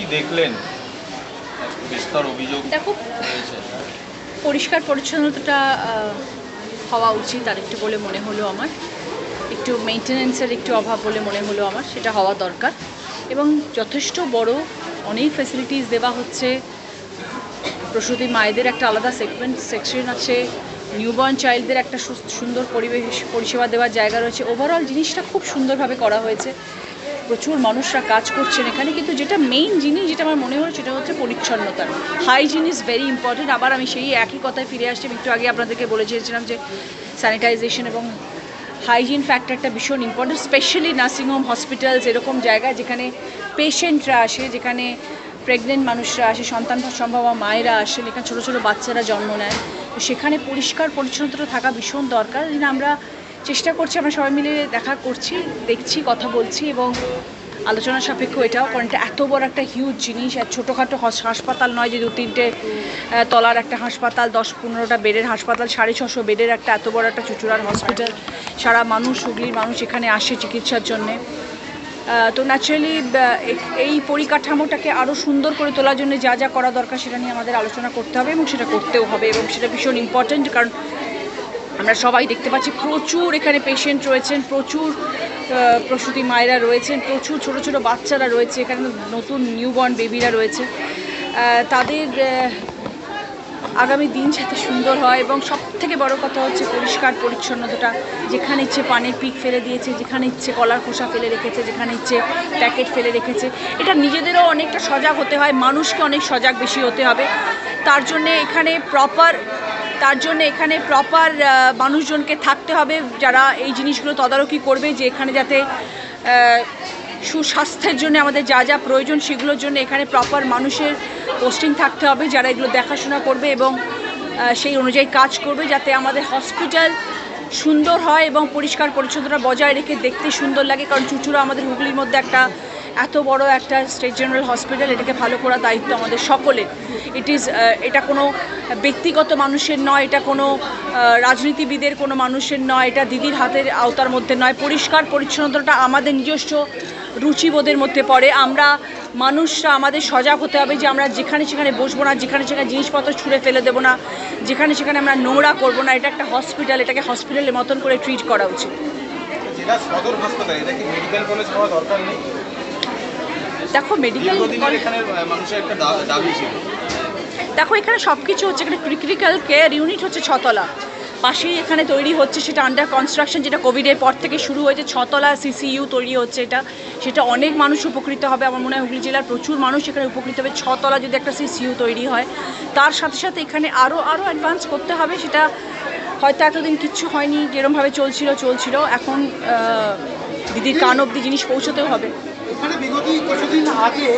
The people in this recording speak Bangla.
কি দেখলেন? বিস্তর অভিযোগ দেখো পরিষ্কার পরিচ্ছন্নতাটা হওয়া উচিত আর একটু বলে মনে হলো আমার। একটু মেনটেনেন্সের একটু অভাব বলে মনে হলো আমার সেটা হওয়া দরকার। এবং যথেষ্ট বড় অনেক ফেসিলিটিস দেওয়া হচ্ছে। প্রসূতি মায়েদের একটা আলাদা সেগমেন্ট সেকশন আছে। নিউবর্ন চাইল্ডদের একটা সুন্দর পরিবেশ পরিষেবা দেওয়ার জায়গা রয়েছে। ওভারঅল জিনিসটা খুব সুন্দরভাবে করা হয়েছে। প্রচুর মানুষরা কাজ করছেন এখানে, কিন্তু যেটা মেইন জিনিস যেটা আমার মনে হয় সেটা হচ্ছে পরিচ্ছন্নতা হাইজিন ইজ ভেরি ইম্পর্টেন্ট আবার আমি সেই একই কথায় ফিরে আসছি একটু আগে আপনাদেরকে বলে চেয়েছিলাম যে স্যানিটাইজেশন এবং হাইজিন ফ্যাক্টরটা ভীষণ ইম্পর্টেন্ট স্পেশালি নার্সিংহোম হসপিটালস এরকম জায়গা যেখানে পেশেন্টরা আসে, যেখানে প্রেগনেন্ট মানুষরা আসে, সন্তান সম্ভব মায়েরা আসেন, এখানে ছোটো ছোটো বাচ্চারা জন্ম নেয় তো সেখানে পরিষ্কার পরিচ্ছন্নতা থাকা ভীষণ দরকার। আমরা চেষ্টা করছি, আমরা সবাই মিলে দেখা করছি, দেখছি, কথা বলছি এবং আলোচনা সাপেক্ষ এটাও, কারণ এটা এত বড় একটা হিউজ জিনিস, আর ছোটোখাটো হাসপাতাল নয় যে দু তিনটে তলার একটা হাসপাতাল, দশ পনেরোটা বেডের হাসপাতাল, সাড়ে ছশো বেডের একটা এত বড় একটা চুচুড়ার হসপিটাল সারা মানুষ, হুগলির মানুষ এখানে আসে চিকিৎসার জন্যে। তো ন্যাচারালি এই পরিকাঠামোটাকে আরও সুন্দর করে তোলার জন্য যা যা করা দরকার সেটা নিয়ে আমাদের আলোচনা করতে হবে এবং সেটা করতেও হবে এবং সেটা ভীষণ ইম্পর্ট্যান্ট কারণ আমরা সবাই দেখতে পাচ্ছি প্রচুর এখানে পেশেন্ট রয়েছেন, প্রচুর প্রসূতি মায়েরা রয়েছেন, প্রচুর ছোট ছোট বাচ্চারা রয়েছে, এখানে নতুন নিউবর্ন বেবিরা রয়েছে। তাদের আগামী দিন যাতে সুন্দর হয় এবং সব থেকে বড় কথা হচ্ছে পরিষ্কার পরিচ্ছন্নতাটা। যেখানে ইচ্ছে পানের পিক ফেলে দিয়েছে, যেখানে ইচ্ছে কলার খোসা ফেলে রেখেছে, যেখানে ইচ্ছে প্যাকেট ফেলে রেখেছে। এটা নিজেদেরও অনেকটা সজাগ হতে হয়, মানুষকে অনেক সজাগ বেশি হতে হবে। তার জন্যে এখানে প্রপার তার জন্য এখানে প্রপার মানুষজনকে থাকতে হবে, যারা এই জিনিসগুলো তদারকি করবে যে এখানে যাতে সুস্বাস্থ্যের জন্য আমাদের যা যা প্রয়োজন সেগুলোর জন্য এখানে প্রপার মানুষের পোস্টিং থাকতে হবে, যারা এগুলো দেখাশোনা করবে এবং সেই অনুযায়ী কাজ করবে যাতে আমাদের হসপিটাল সুন্দর হয় এবং পরিষ্কার পরিচ্ছন্নতা বজায় রেখে দেখতে সুন্দর লাগে। কারণ চুচুড়া আমাদের হুগলির মধ্যে একটা এত বড় একটা স্টেট জেনারেল হসপিটাল এটাকে ভালো করার দায়িত্ব আমাদের সকলের। ইট ইজ এটা কোনো ব্যক্তিগত মানুষের নয়, এটা কোনো রাজনীতিবিদের কোনো মানুষের নয়, এটা দিদির হাতের আওতার মধ্যে নয়। পরিষ্কার পরিচ্ছন্নতাটা আমাদের নিজস্ব রুচিবোধের মধ্যে পড়ে। আমরা মানুষরা, আমাদের সজাগ হতে হবে যে আমরা যেখানে সেখানে বসবো না, যেখানে সেখানে জিনিসপত্র ছুঁড়ে ফেলে দেবো না, যেখানে সেখানে আমরা নোংরা করব না। এটা একটা হসপিটাল এটাকে হসপিটালের মতন করে ট্রিট করা উচিত। সদর হাসপাতাল, এটা কি মেডিকেল কলেজ হওয়া দরকার নেই? দেখো মেডিকেল দেখো এখানে সব কিছু হচ্ছে এখানে ক্রিটিক্যাল কেয়ার ইউনিট হচ্ছে ছতলা। পাশেই এখানে তৈরি হচ্ছে সেটা আন্ডার কনস্ট্রাকশন যেটা কোভিডের পর থেকে শুরু হয়েছে ছতলা সিসিইউ তৈরি হচ্ছে এটা। সেটা অনেক মানুষ উপকৃত হবে আমার মনে হয় হুগলি জেলার প্রচুর মানুষ এখানে উপকৃত হবে। ছতলা যদি একটা সিসিইউ তৈরি হয় তার সাথে সাথে এখানে আরও আরও অ্যাডভান্স করতে হবে সেটা হয়তো এতদিন কিচ্ছু হয়নি, যেরমভাবে চলছিল চলছিল। এখন দিদির কান অব্দি জিনিস পৌঁছতেও হবে। এখানে বিগত কিছুদিন আগে